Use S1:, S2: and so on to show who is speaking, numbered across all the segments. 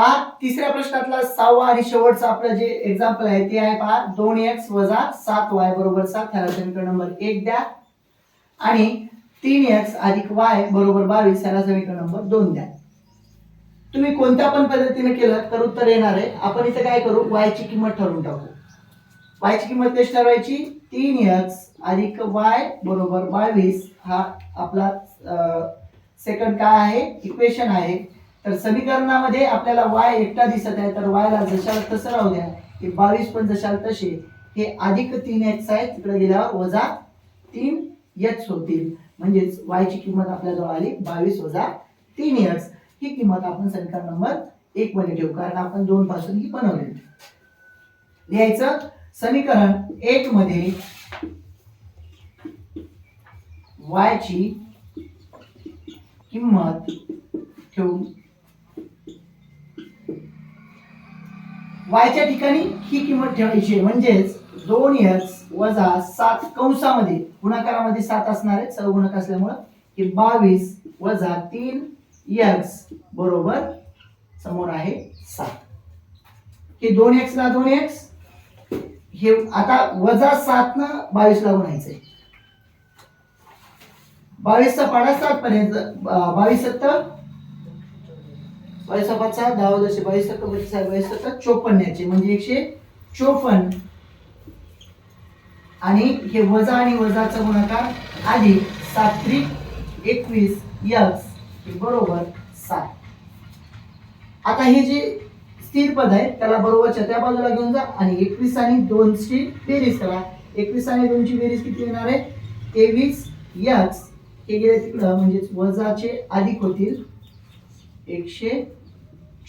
S1: पहा तिसऱ्या प्रश्नातला सहावा आणि शेवटचा आपलं जे एक्झाम्पल आहे ते आहे पहा दोन एक्स वजा सात वाय बरोबर सात ह्याला समीकरण नंबर एक द्या. आणि तीन एक्स अधिक वाय बरोबर बावीस ह्याला समीकरण नंबर दोन द्या. तुम्ही कोणत्या पण पद्धतीने केलं तर उत्तर येणार आहे. आपण इथे काय करू? वायची ची किंमत ठरवून टाकू. वायची ची किंमत कशी ठरवायची? तीन एक्स अधिक वाय बरोबर बावीस हा आपला सेकंड काय आहे? इक्वेशन आहे. तर समीकरणामध्ये आपल्याला वाय एकटा दिसत आहे तर वायला जशाल तसं राहू द्या. हे बावीस पण जशाल तसे. हे अधिक तीन एक्स आहे तिकडे गेल्यावर वजा तीन यच होतील. म्हणजेच वायची किंमत आपल्याजवळ आली बावीस वजा तीन एक्स ही किंमत आपण समीकरण नंबर एक मध्ये ठेवू कारण आपण दोन पासून ही बनवली. लिहायचं? समीकरण एक मध्ये वायची किंमत ठेवून वायच्या ठिकाणी ही किंमत ठेवायची आहे. म्हणजेच दोन एक्स वजा सात कंसामध्ये गुणाकारामध्ये सात असणार आहे सर्व गुणक असल्यामुळं की बावीस वजा तीन एक्स बरोबर समोर आहे सात. हे दोन एक्स ला दोन एक्स हे आता वजा सात न बावीस ला गुणायचंय. बावीसचा पाडा सात पर्यंत बावीस सत्तर बावीस पाचा दहा दशे बावीस सत्तर पस्तीस साठ, बावीस चोपन्न याचे म्हणजे एकशे चोपन्न. आणि हे वजा आणि वजाचा गुणाकार आधी सात त्रिक एकवीस यक्स बरोबर सात. आता हे जे स्थिर पद आहे त्याला बरोबरच्या त्या बाजूला घेऊन जा आणि एकवीस आणि दोनची बेरीज करा. एकवीस आणि दोनची बेरीज किती येणार आहे? तेवीस यक्स. हे गेले तिकडं म्हणजेच वजाचे अधिक होतील एकशे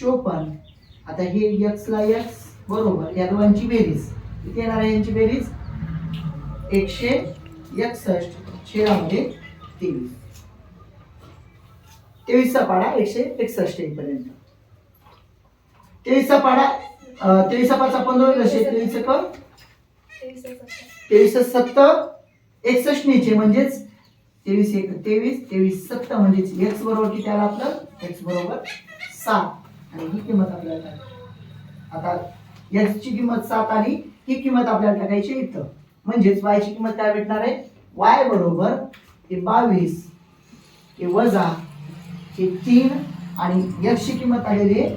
S1: चोपन्न आता हे यक्स ला बरोबर या दोघांची बेरीज. किती येणार आहे यांची बेरीज एकशे एकसष्ट छेदामध्ये तेवीस. तेवीसचा पाडा एकशे एकसष्ट येईपर्यंत. तेवीसचा पाडा तेवीसचा पाचा पंधरा कसे तेवीस तेवीस सत्तर एकसष्ट नीचे म्हणजेच तेवीस एक तेवीस तेवीस सत्तर म्हणजेच एक्स बरोबर किती आला आपलं? एक्स बरोबर सात. आणि ही किंमत आपल्याला टाकायची. आता एक्स किंमत सात आली ही किंमत आपल्याला टाकायची इथं. म्हणजेच वायची किंमत काय भेटणार आहे? वाय बरोबर हे बावीस हे वजा हे तीन आणि यक्षची किंमत आलेली आहे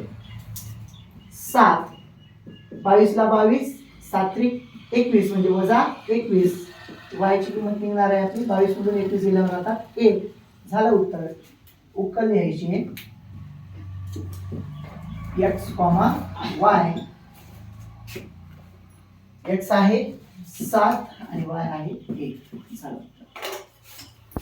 S1: सात. बावीसला बावीस सात्रिक एकवीस म्हणजे वजा एकवीस. वायची किंमत निघणार आहे आपली. बावीसमधून एकवीस दिल्यावर आता एक. झालं उत्तर. उकल लिहायची आहे. एक्स कॉमा वाय एक्स आहे सात आणि वाय आहे एक. झालं